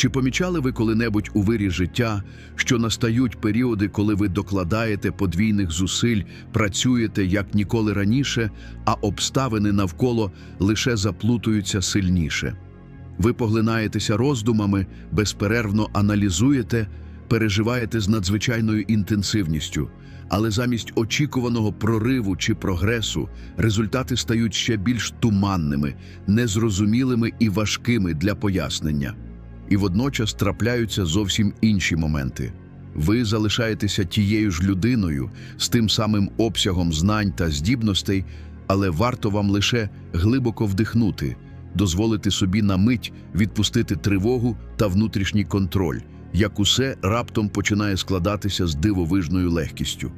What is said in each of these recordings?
Чи помічали ви коли-небудь у вирі життя, що настають періоди, коли ви докладаєте подвійних зусиль, працюєте як ніколи раніше, а обставини навколо лише заплутуються сильніше? Ви поглинаєтеся роздумами, безперервно аналізуєте, переживаєте з надзвичайною інтенсивністю, але замість очікуваного прориву чи прогресу результати стають ще більш туманними, незрозумілими і важкими для пояснення. І водночас трапляються зовсім інші моменти. Ви залишаєтеся тією ж людиною з тим самим обсягом знань та здібностей, але варто вам лише глибоко вдихнути, дозволити собі на мить відпустити тривогу та внутрішній контроль, як усе раптом починає складатися з дивовижною легкістю.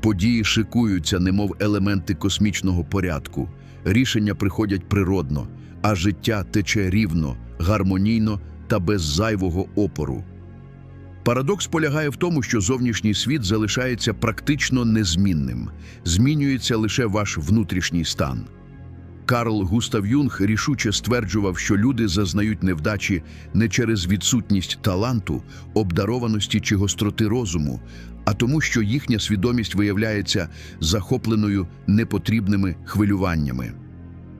Події шикуються, немов елементи космічного порядку, рішення приходять природно, а життя тече рівно, гармонійно та без зайвого опору. Парадокс полягає в тому, що зовнішній світ залишається практично незмінним, змінюється лише ваш внутрішній стан. Карл Густав Юнг рішуче стверджував, що люди зазнають невдачі не через відсутність таланту, обдарованості чи гостроти розуму, а тому, що їхня свідомість виявляється захопленою непотрібними хвилюваннями.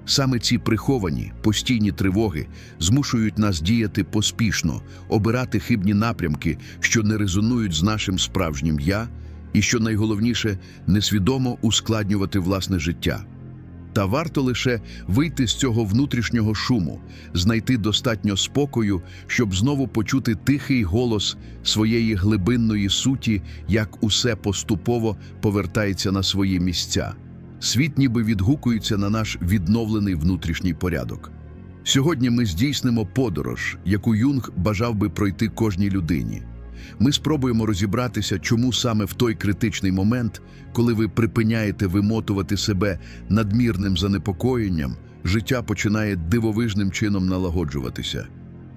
Саме ці приховані, постійні тривоги змушують нас діяти поспішно, обирати хибні напрямки, що не резонують з нашим справжнім я, і що найголовніше несвідомо ускладнювати власне життя. Та варто лише вийти з цього внутрішнього шуму, знайти достатньо спокою, щоб знову почути тихий голос своєї глибинної суті, як усе поступово повертається на свої місця. Світ ніби відгукується на наш відновлений внутрішній порядок. Сьогодні ми здійснимо подорож, яку Юнг бажав би пройти кожній людині. Ми спробуємо розібратися, чому саме в той критичний момент, коли ви припиняєте вимотувати себе надмірним занепокоєнням, життя починає дивовижним чином налагоджуватися.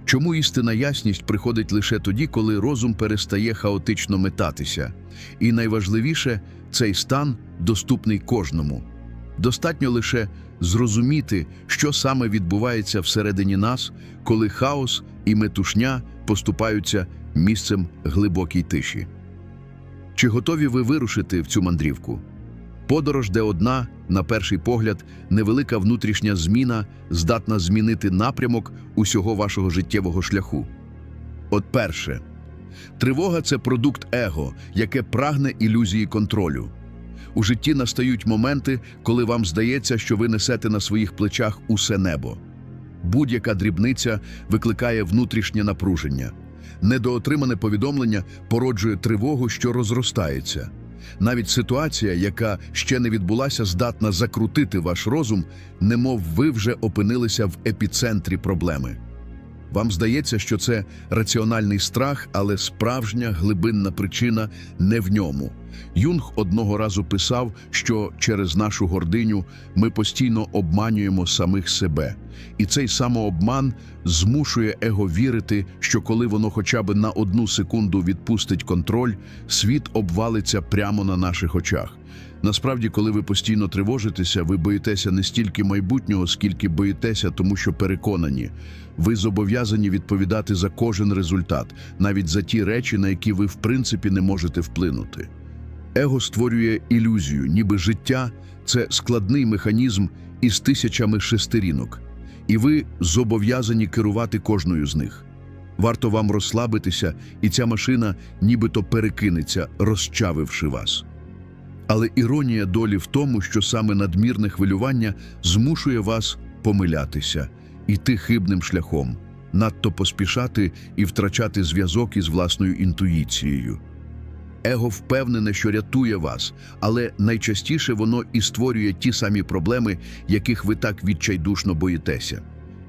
Чому істинна ясність приходить лише тоді, коли розум перестає хаотично метатися? І найважливіше, цей стан доступний кожному. Достатньо лише зрозуміти, що саме відбувається всередині нас, коли хаос і метушня поступаються місцем глибокій тиші. Чи готові ви вирушити в цю мандрівку? Подорож, де одна, на перший погляд, невелика внутрішня зміна здатна змінити напрямок усього вашого життєвого шляху. От перше, тривога це продукт его, яке прагне ілюзії контролю. У житті настають моменти, коли вам здається, що ви несете на своїх плечах усе небо. Будь-яка дрібниця викликає внутрішнє напруження. Недоотримане повідомлення породжує тривогу, що розростається. Навіть ситуація, яка ще не відбулася, здатна закрутити ваш розум, немов ви вже опинилися в епіцентрі проблеми. Вам здається, що це раціональний страх, але справжня глибинна причина не в ньому. Юнг одного разу писав, що через нашу гординю ми постійно обманюємо самих себе. І цей самообман змушує его вірити, що коли воно хоча б на одну секунду відпустить контроль, світ обвалиться прямо на наших очах. Насправді, коли ви постійно тривожитеся, ви боїтеся не стільки майбутнього, скільки боїтеся, тому що переконані. Ви зобов'язані відповідати за кожен результат, навіть за ті речі, на які ви в принципі не можете вплинути. Его створює ілюзію, ніби життя це складний механізм із тисячами шестерінок, і ви зобов'язані керувати кожною з них. Варто вам розслабитися, і ця машина нібито перекинеться, розчавивши вас. Але іронія долі в тому, що саме надмірне хвилювання змушує вас помилятися, іти хибним шляхом, надто поспішати і втрачати зв'язок із власною інтуїцією. Его впевнене, що рятує вас, але найчастіше воно і створює ті самі проблеми, яких ви так відчайдушно боїтеся.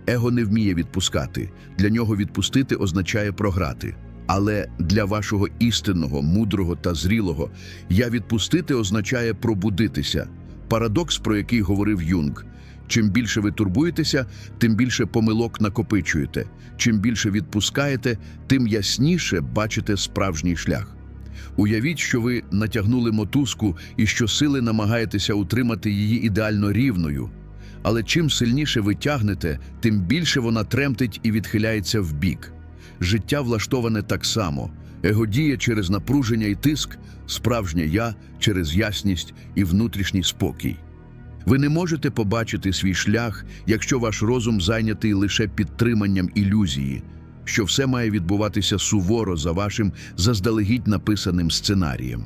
Его не вміє відпускати. Для нього відпустити означає програти. Але для вашого істинного, мудрого та зрілого я відпустити означає пробудитися. Парадокс, про який говорив Юнг. Чим більше ви турбуєтеся, тим більше помилок накопичуєте. Чим більше відпускаєте, тим ясніше бачите справжній шлях. Уявіть, що ви натягнули мотузку і що сили намагаєтеся утримати її ідеально рівною. Але чим сильніше ви тягнете, тим більше вона тремтить і відхиляється вбік. Життя влаштоване так само. Его діє через напруження і тиск, справжнє я через ясність і внутрішній спокій. Ви не можете побачити свій шлях, якщо ваш розум зайнятий лише підтриманням ілюзії, що все має відбуватися суворо за вашим заздалегідь написаним сценарієм.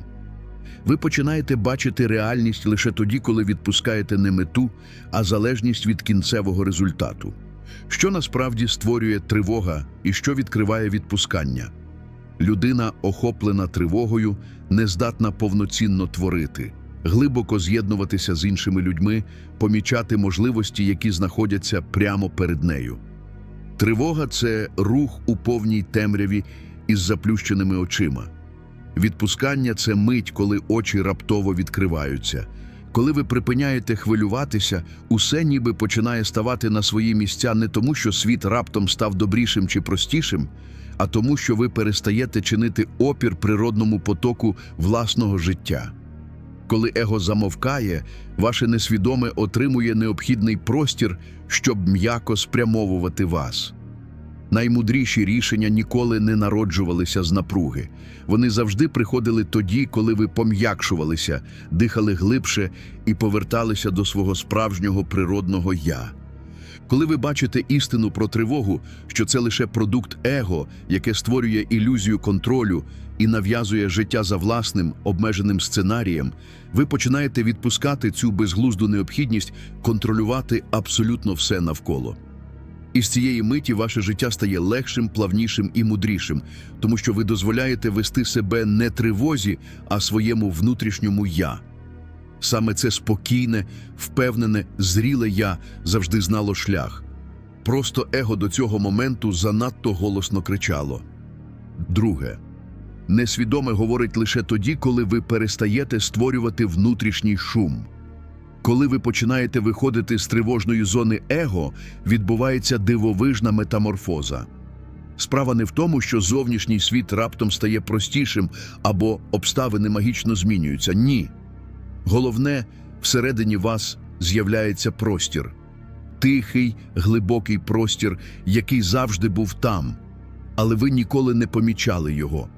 Ви починаєте бачити реальність лише тоді, коли відпускаєте не мету, а залежність від кінцевого результату. Що насправді створює тривога і що відкриває відпускання? Людина, охоплена тривогою, не здатна повноцінно творити, глибоко з'єднуватися з іншими людьми, помічати можливості, які знаходяться прямо перед нею. Тривога це рух у повній темряві із заплющеними очима. Відпускання це мить, коли очі раптово відкриваються. Коли ви припиняєте хвилюватися, усе ніби починає ставати на свої місця не тому, що світ раптом став добрішим чи простішим, а тому, що ви перестаєте чинити опір природному потоку власного життя. Коли его замовкає, ваше несвідоме отримує необхідний простір, щоб м'яко спрямовувати вас. Наймудріші рішення ніколи не народжувалися з напруги. Вони завжди приходили тоді, коли ви пом'якшувалися, дихали глибше і поверталися до свого справжнього природного я. Коли ви бачите істину про тривогу, що це лише продукт его, яке створює ілюзію контролю і нав'язує життя за власним обмеженим сценарієм, ви починаєте відпускати цю безглузду необхідність контролювати абсолютно все навколо. І з цієї миті ваше життя стає легшим, плавнішим і мудрішим, тому що ви дозволяєте вести себе не тривозі, а своєму внутрішньому я. Саме це спокійне, впевнене, зріле я завжди знало шлях. Просто его до цього моменту занадто голосно кричало. Друге. Несвідоме говорить лише тоді, коли ви перестаєте створювати внутрішній шум. Коли ви починаєте виходити з тривожної зони его, відбувається дивовижна метаморфоза. Справа не в тому, що зовнішній світ раптом стає простішим або обставини магічно змінюються. Ні. Головне, всередині вас з'являється простір. Тихий, глибокий простір, який завжди був там, але ви ніколи не помічали його,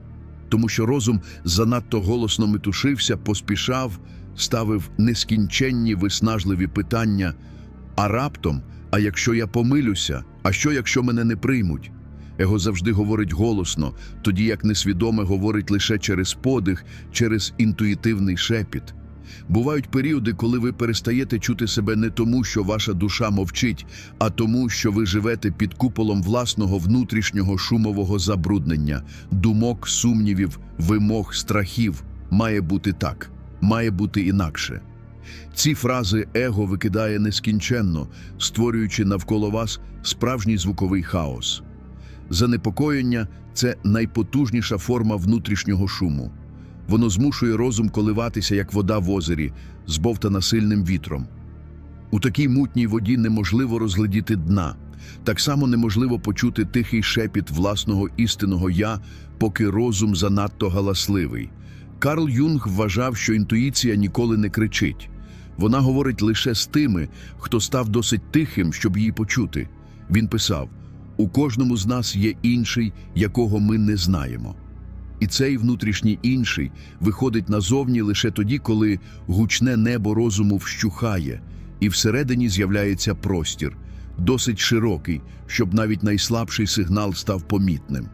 тому що розум занадто голосно метушився, поспішав, ставив нескінченні виснажливі питання. А раптом, а якщо я помилюся, а що якщо мене не приймуть? Его завжди говорить голосно, тоді як несвідоме говорить лише через подих, через інтуїтивний шепіт. Бувають періоди, коли ви перестаєте чути себе не тому, що ваша душа мовчить, а тому, що ви живете під куполом власного внутрішнього шумового забруднення, думок, сумнівів, вимог, страхів. Має бути так, має бути інакше. Ці фрази его викидає нескінченно, створюючи навколо вас справжній звуковий хаос. Занепокоєння це найпотужніша форма внутрішнього шуму. Воно змушує розум коливатися, як вода в озері, збовтана сильним вітром. У такій мутній воді неможливо розглядіти дна. Так само неможливо почути тихий шепіт власного істинного я, поки розум занадто галасливий. Карл Юнг вважав, що інтуїція ніколи не кричить. Вона говорить лише з тими, хто став досить тихим, щоб її почути. Він писав: у кожному з нас є інший, якого ми не знаємо. І цей внутрішній інший виходить назовні лише тоді, коли гучне небо розуму вщухає, і всередині з'являється простір, досить широкий, щоб навіть найслабший сигнал став помітним.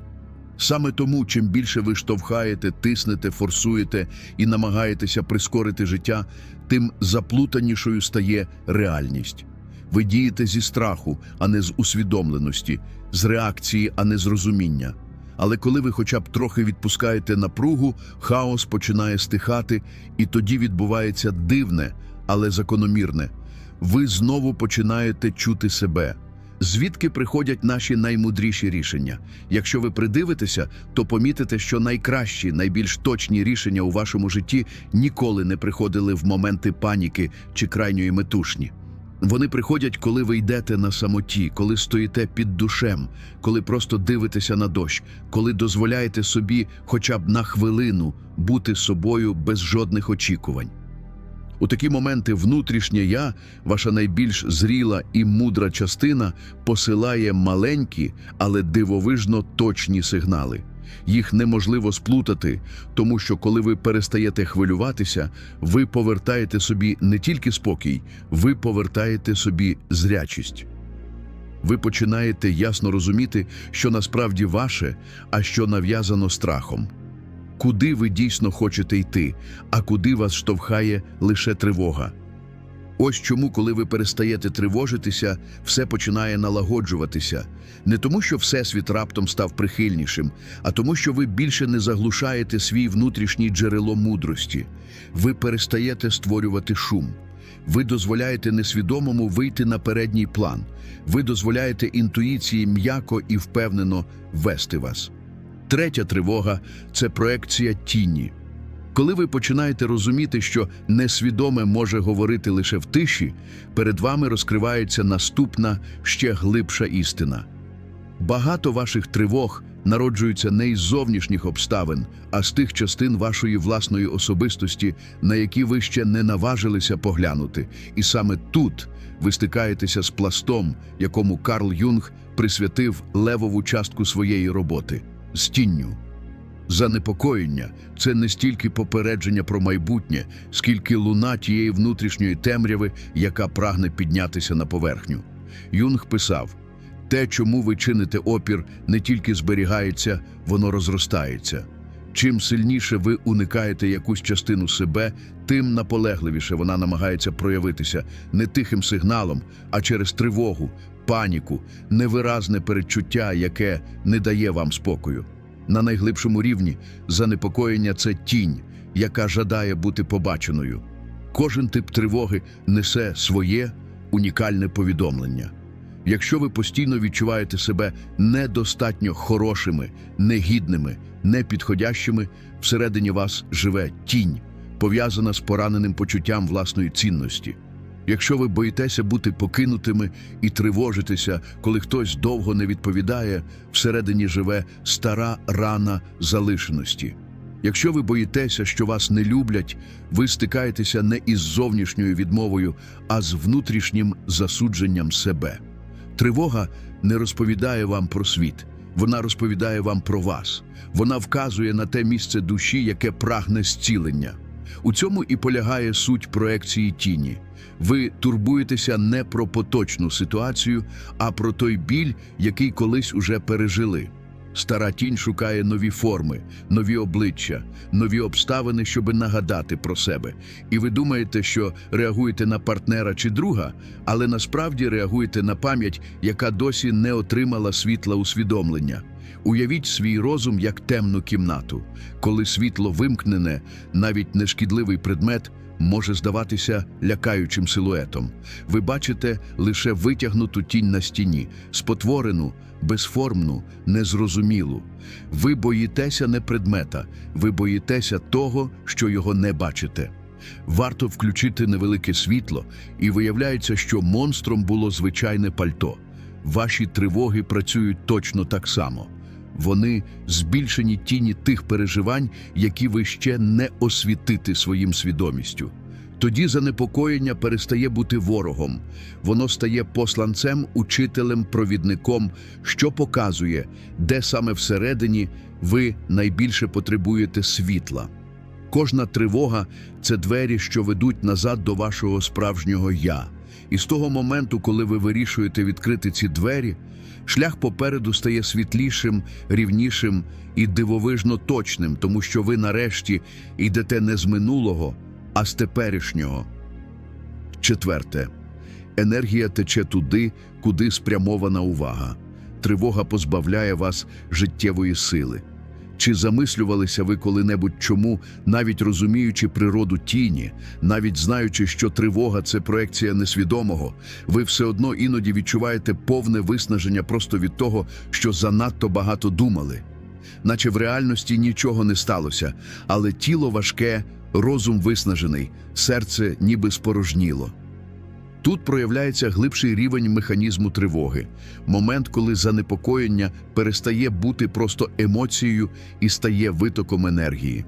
Саме тому, чим більше ви штовхаєте, тиснете, форсуєте і намагаєтеся прискорити життя, тим заплутанішою стає реальність. Ви дієте зі страху, а не з усвідомленості, з реакції, а не з розуміння. Але коли ви хоча б трохи відпускаєте напругу, хаос починає стихати, і тоді відбувається дивне, але закономірне. Ви знову починаєте чути себе. Звідки приходять наші наймудріші рішення? Якщо ви придивитеся, то помітите, що найкращі, найбільш точні рішення у вашому житті ніколи не приходили в моменти паніки чи крайньої метушні. Вони приходять, коли ви йдете на самоті, коли стоїте під душем, коли просто дивитеся на дощ, коли дозволяєте собі хоча б на хвилину бути собою без жодних очікувань. У такі моменти внутрішнє я, ваша найбільш зріла і мудра частина, посилає маленькі, але дивовижно точні сигнали. Їх неможливо сплутати, тому що коли ви перестаєте хвилюватися, ви повертаєте собі не тільки спокій, ви повертаєте собі зрячість. Ви починаєте ясно розуміти, що насправді ваше, а що нав'язано страхом. Куди ви дійсно хочете йти, а куди вас штовхає лише тривога. Ось чому, коли ви перестаєте тривожитися, все починає налагоджуватися. Не тому, що Всесвіт раптом став прихильнішим, а тому, що ви більше не заглушаєте свій внутрішній джерело мудрості. Ви перестаєте створювати шум. Ви дозволяєте несвідомому вийти на передній план. Ви дозволяєте інтуїції м'яко і впевнено вести вас. Третя тривога це проекція тіні. Коли ви починаєте розуміти, що несвідоме може говорити лише в тиші, перед вами розкривається наступна ще глибша істина. Багато ваших тривог народжуються не із зовнішніх обставин, а з тих частин вашої власної особистості, на які ви ще не наважилися поглянути. І саме тут ви стикаєтеся з пластом, якому Карл Юнг присвятив левову частку своєї роботи з тінню. Занепокоєння це не стільки попередження про майбутнє, скільки луна тієї внутрішньої темряви, яка прагне піднятися на поверхню. Юнг писав: те, чому ви чините опір, не тільки зберігається, воно розростається. Чим сильніше ви уникаєте якусь частину себе, тим наполегливіше вона намагається проявитися не тихим сигналом, а через тривогу, паніку, невиразне передчуття, яке не дає вам спокою. На найглибшому рівні занепокоєння це тінь, яка жадає бути побаченою. Кожен тип тривоги несе своє унікальне повідомлення. Якщо ви постійно відчуваєте себе недостатньо хорошими, негідними, непідходящими, всередині вас живе тінь, пов'язана з пораненим почуттям власної цінності. Якщо ви боїтеся бути покинутими і тривожитеся, коли хтось довго не відповідає, всередині живе стара рана залишеності. Якщо ви боїтеся, що вас не люблять, ви стикаєтеся не із зовнішньою відмовою, а з внутрішнім засудженням себе. Тривога не розповідає вам про світ, вона розповідає вам про вас. Вона вказує на те місце душі, яке прагне зцілення. У цьому і полягає суть проекції тіні. Ви турбуєтеся не про поточну ситуацію, а про той біль, який колись уже пережили. Стара тінь шукає нові форми, нові обличчя, нові обставини, щоби нагадати про себе. І ви думаєте, що реагуєте на партнера чи друга, але насправді реагуєте на пам'ять, яка досі не отримала світла усвідомлення. Уявіть свій розум як темну кімнату. Коли світло вимкнене, навіть нешкідливий предмет може здаватися лякаючим силуетом. Ви бачите лише витягнуту тінь на стіні, спотворену, безформну, незрозумілу. Ви боїтеся не предмета, ви боїтеся того, що його не бачите. Варто включити невелике світло, і виявляється, що монстром було звичайне пальто. Ваші тривоги працюють точно так само. Вони збільшені тіні тих переживань, які ви ще не освітите своїм свідомістю. Тоді занепокоєння перестає бути ворогом, воно стає посланцем, учителем, провідником, що показує, де саме всередині ви найбільше потребуєте світла. Кожна тривога це двері, що ведуть назад до вашого справжнього я. І з того моменту, коли ви вирішуєте відкрити ці двері, шлях попереду стає світлішим, рівнішим і дивовижно точним, тому що ви нарешті йдете не з минулого, а з теперішнього. Четверте. Енергія тече туди, куди спрямована увага. Тривога позбавляє вас життєвої сили. Чи замислювалися ви коли-небудь чому, навіть розуміючи природу тіні, навіть знаючи, що тривога це проекція несвідомого, ви все одно іноді відчуваєте повне виснаження просто від того, що занадто багато думали? Наче в реальності нічого не сталося, але тіло важке, розум виснажений, серце ніби спорожніло. Тут проявляється глибший рівень механізму тривоги, момент, коли занепокоєння перестає бути просто емоцією і стає витоком енергії.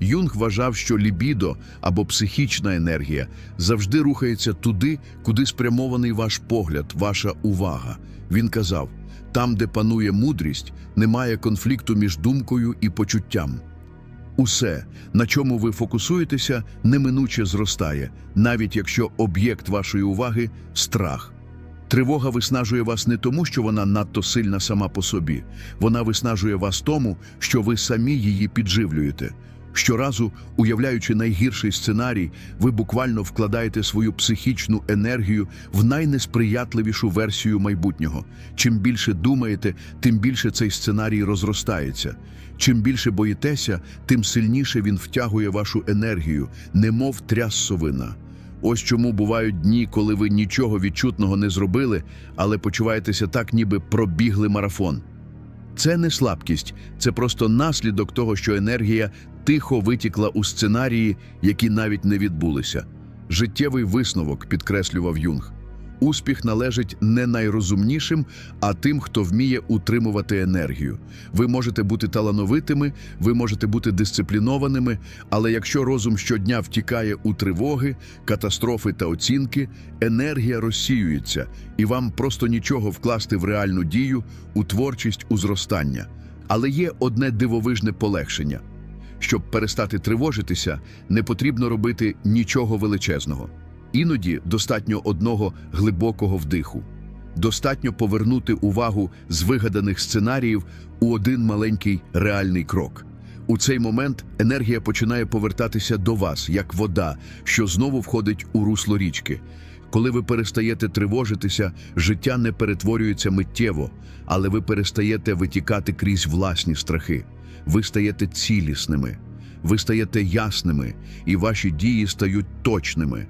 Юнг вважав, що лібідо або психічна енергія завжди рухається туди, куди спрямований ваш погляд, ваша увага. Він казав: там, де панує мудрість, немає конфлікту між думкою і почуттям. Усе, на чому ви фокусуєтеся, неминуче зростає, навіть якщо об'єкт вашої уваги страх. Тривога виснажує вас не тому, що вона надто сильна сама по собі, вона виснажує вас тому, що ви самі її підживлюєте. Щоразу, уявляючи найгірший сценарій, ви буквально вкладаєте свою психічну енергію в найнесприятливішу версію майбутнього. Чим більше думаєте, тим більше цей сценарій розростається. Чим більше боїтеся, тим сильніше він втягує вашу енергію, немов тряссовина. Ось чому бувають дні, коли ви нічого відчутного не зробили, але почуваєтеся так, ніби пробігли марафон. Це не слабкість, це просто наслідок того, що енергія тихо витікла у сценарії, які навіть не відбулися. Життєвий висновок, підкреслював Юнг. Успіх належить не найрозумнішим, а тим, хто вміє утримувати енергію. Ви можете бути талановитими, ви можете бути дисциплінованими, але якщо розум щодня втікає у тривоги, катастрофи та оцінки, енергія розсіюється, і вам просто нічого вкласти в реальну дію, у творчість, у зростання. Але є одне дивовижне полегшення. Щоб перестати тривожитися, не потрібно робити нічого величезного. Іноді достатньо одного глибокого вдиху. Достатньо повернути увагу з вигаданих сценаріїв у один маленький реальний крок. У цей момент енергія починає повертатися до вас, як вода, що знову входить у русло річки. Коли ви перестаєте тривожитися, життя не перетворюється миттєво, але ви перестаєте витікати крізь власні страхи. Ви стаєте цілісними, ви стаєте ясними, і ваші дії стають точними.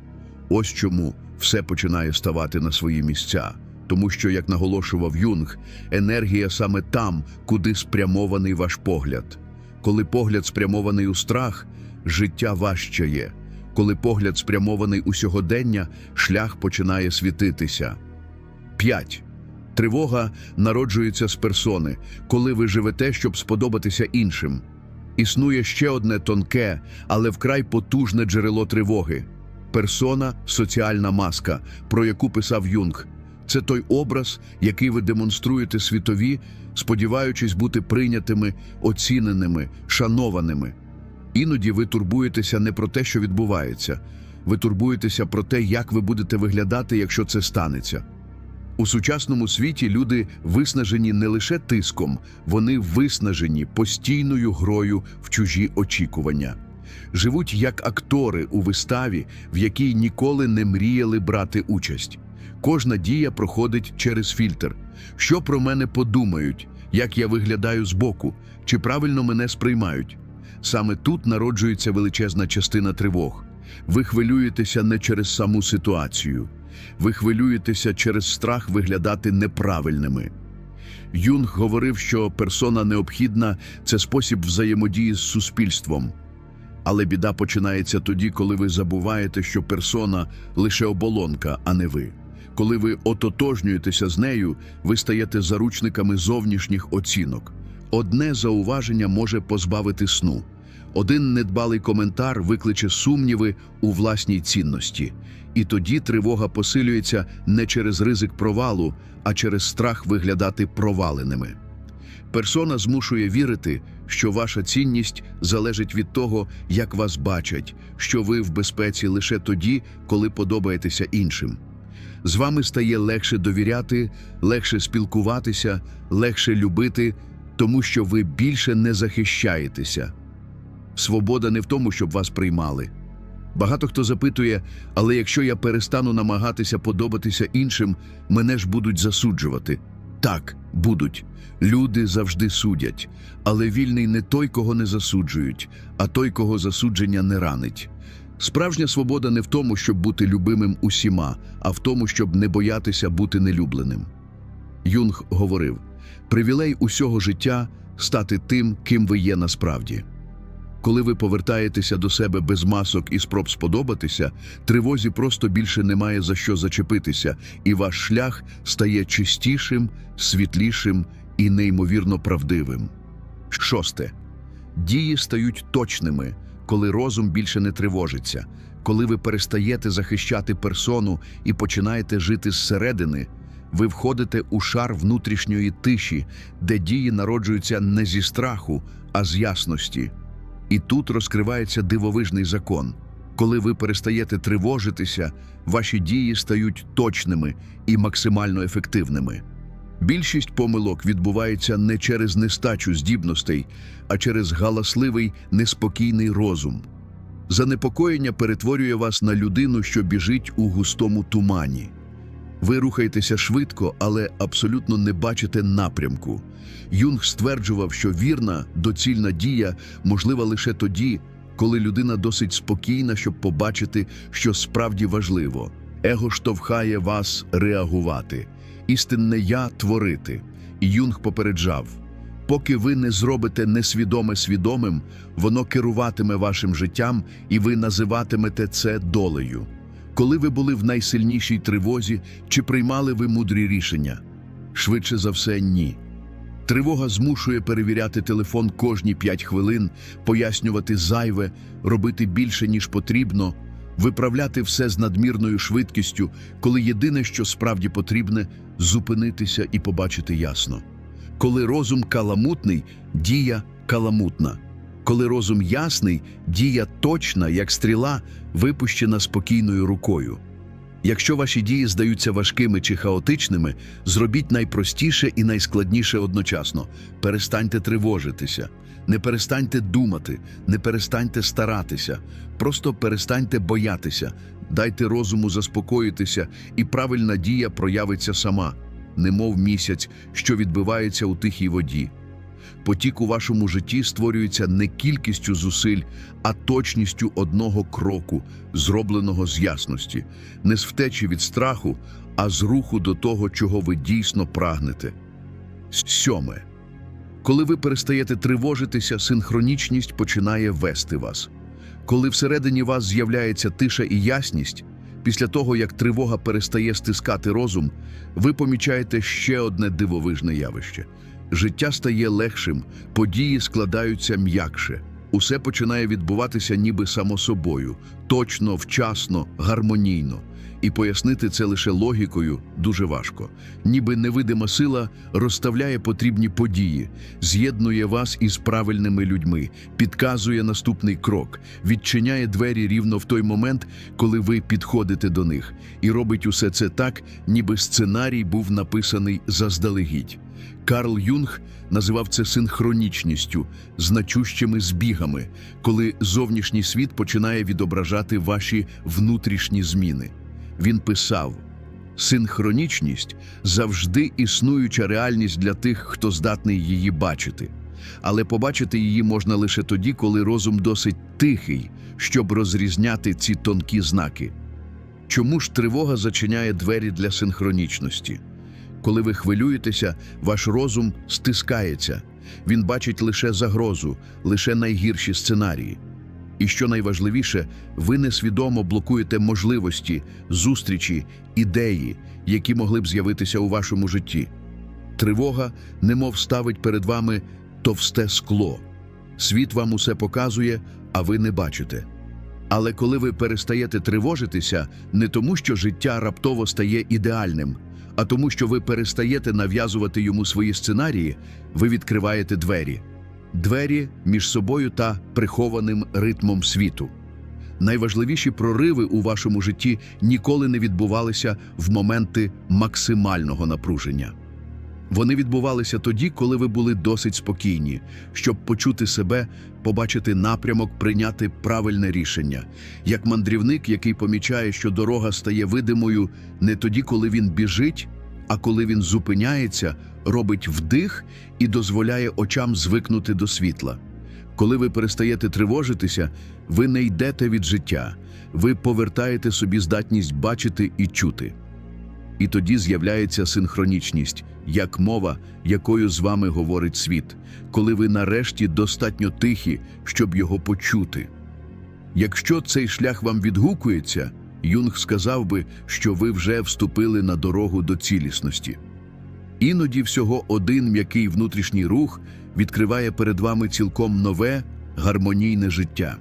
Ось чому все починає ставати на свої місця. Тому що, як наголошував Юнг, енергія саме там, куди спрямований ваш погляд. Коли погляд спрямований у страх, життя важчає. Коли погляд спрямований у сьогодення, шлях починає світитися. 5. Тривога народжується з персони, коли ви живете, щоб сподобатися іншим. Існує ще одне тонке, але вкрай потужне джерело тривоги персона соціальна маска, про яку писав Юнг. Це той образ, який ви демонструєте світові, сподіваючись бути прийнятими, оціненими, шанованими. Іноді ви турбуєтеся не про те, що відбувається, ви турбуєтеся про те, як ви будете виглядати, якщо це станеться. У сучасному світі люди виснажені не лише тиском, вони виснажені постійною грою в чужі очікування. Живуть як актори у виставі, в якій ніколи не мріяли брати участь. Кожна дія проходить через фільтр. Що про мене подумають, як я виглядаю збоку, чи правильно мене сприймають? Саме тут народжується величезна частина тривог. Ви хвилюєтеся не через саму ситуацію, ви хвилюєтеся через страх виглядати неправильними. Юнг говорив, що персона необхідна це спосіб взаємодії з суспільством. Але біда починається тоді, коли ви забуваєте, що персона лише оболонка, а не ви. Коли ви ототожнюєтеся з нею, ви стаєте заручниками зовнішніх оцінок. Одне зауваження може позбавити сну. Один недбалий коментар викличе сумніви у власній цінності. І тоді тривога посилюється не через ризик провалу, а через страх виглядати проваленими. Персона змушує вірити, що ваша цінність залежить від того, як вас бачать, що ви в безпеці лише тоді, коли подобаєтеся іншим. З вами стає легше довіряти, легше спілкуватися, легше любити, тому що ви більше не захищаєтеся. Свобода не в тому, щоб вас приймали. Багато хто запитує, але якщо я перестану намагатися подобатися іншим, мене ж будуть засуджувати. Так, будуть. Люди завжди судять, але вільний не той, кого не засуджують, а той, кого засудження не ранить. Справжня свобода не в тому, щоб бути любимим усіма, а в тому, щоб не боятися бути нелюбленим. Юнг говорив: привілей усього життя стати тим, ким ви є насправді. Коли ви повертаєтеся до себе без масок і спроб сподобатися, тривозі просто більше немає за що зачепитися, і ваш шлях стає чистішим, світлішим і неймовірно правдивим. Шосте. Дії стають точними, коли розум більше не тривожиться, коли ви перестаєте захищати персону і починаєте жити зсередини, ви входите у шар внутрішньої тиші, де дії народжуються не зі страху, а з ясності. І тут розкривається дивовижний закон. Коли ви перестаєте тривожитися, ваші дії стають точними і максимально ефективними. Більшість помилок відбувається не через нестачу здібностей, а через галасливий, неспокійний розум. Занепокоєння перетворює вас на людину, що біжить у густому тумані. Ви рухаєтеся швидко, але абсолютно не бачите напрямку. Юнг стверджував, що вірна, доцільна дія можлива лише тоді, коли людина досить спокійна, щоб побачити, що справді важливо. Его штовхає вас реагувати, істинне я творити. І Юнг попереджав: поки ви не зробите несвідоме свідомим, воно керуватиме вашим життям, і ви називатимете це долею. Коли ви були в найсильнішій тривозі, чи приймали ви мудрі рішення? Швидше за все, ні. Тривога змушує перевіряти телефон кожні 5 хвилин, пояснювати зайве, робити більше, ніж потрібно, виправляти все з надмірною швидкістю, коли єдине, що справді потрібне, зупинитися і побачити ясно. Коли розум каламутний, дія каламутна. Коли розум ясний, дія точна, як стріла, випущена спокійною рукою. Якщо ваші дії здаються важкими чи хаотичними, зробіть найпростіше і найскладніше одночасно. Перестаньте тривожитися, не перестаньте думати, не перестаньте старатися, просто перестаньте боятися, дайте розуму заспокоїтися, і правильна дія проявиться сама, немов місяць, що відбивається у тихій воді. Потік у вашому житті створюється не кількістю зусиль, а точністю одного кроку, зробленого з ясності, не з втечі від страху, а з руху до того, чого ви дійсно прагнете. Сьоме. Коли ви перестаєте тривожитися, синхронічність починає вести вас. Коли всередині вас з'являється тиша і ясність, після того, як тривога перестає стискати розум, ви помічаєте ще одне дивовижне явище. Життя стає легшим, події складаються м'якше. Усе починає відбуватися ніби само собою, точно, вчасно, гармонійно. І пояснити це лише логікою дуже важко. Ніби невидима сила розставляє потрібні події, з'єднує вас із правильними людьми, підказує наступний крок, відчиняє двері рівно в той момент, коли ви підходите до них, і робить усе це так, ніби сценарій був написаний заздалегідь. Карл Юнг називав це синхронічністю, значущими збігами, коли зовнішній світ починає відображати ваші внутрішні зміни. Він писав: синхронічність завжди існуюча реальність для тих, хто здатний її бачити. Але побачити її можна лише тоді, коли розум досить тихий, щоб розрізняти ці тонкі знаки. Чому ж тривога зачиняє двері для синхронічності? Коли ви хвилюєтеся, ваш розум стискається. Він бачить лише загрозу, лише найгірші сценарії. І що найважливіше, ви несвідомо блокуєте можливості, зустрічі, ідеї, які могли б з'явитися у вашому житті. Тривога немов ставить перед вами товсте скло. Світ вам усе показує, а ви не бачите. Але коли ви перестаєте тривожитися, не тому, що життя раптово стає ідеальним, а тому, що ви перестаєте нав'язувати йому свої сценарії, ви відкриваєте двері. Двері між собою та прихованим ритмом світу. Найважливіші прориви у вашому житті ніколи не відбувалися в моменти максимального напруження. Вони відбувалися тоді, коли ви були досить спокійні, щоб почути себе, побачити напрямок, прийняти правильне рішення, як мандрівник, який помічає, що дорога стає видимою не тоді, коли він біжить, а коли він зупиняється, робить вдих і дозволяє очам звикнути до світла. Коли ви перестаєте тривожитися, ви не йдете від життя, ви повертаєте собі здатність бачити і чути. І тоді з'являється синхронічність, як мова, якою з вами говорить світ, коли ви нарешті достатньо тихі, щоб його почути. Якщо цей шлях вам відгукується, Юнг сказав би, що ви вже вступили на дорогу до цілісності. Іноді всього один м'який внутрішній рух відкриває перед вами цілком нове, гармонійне життя.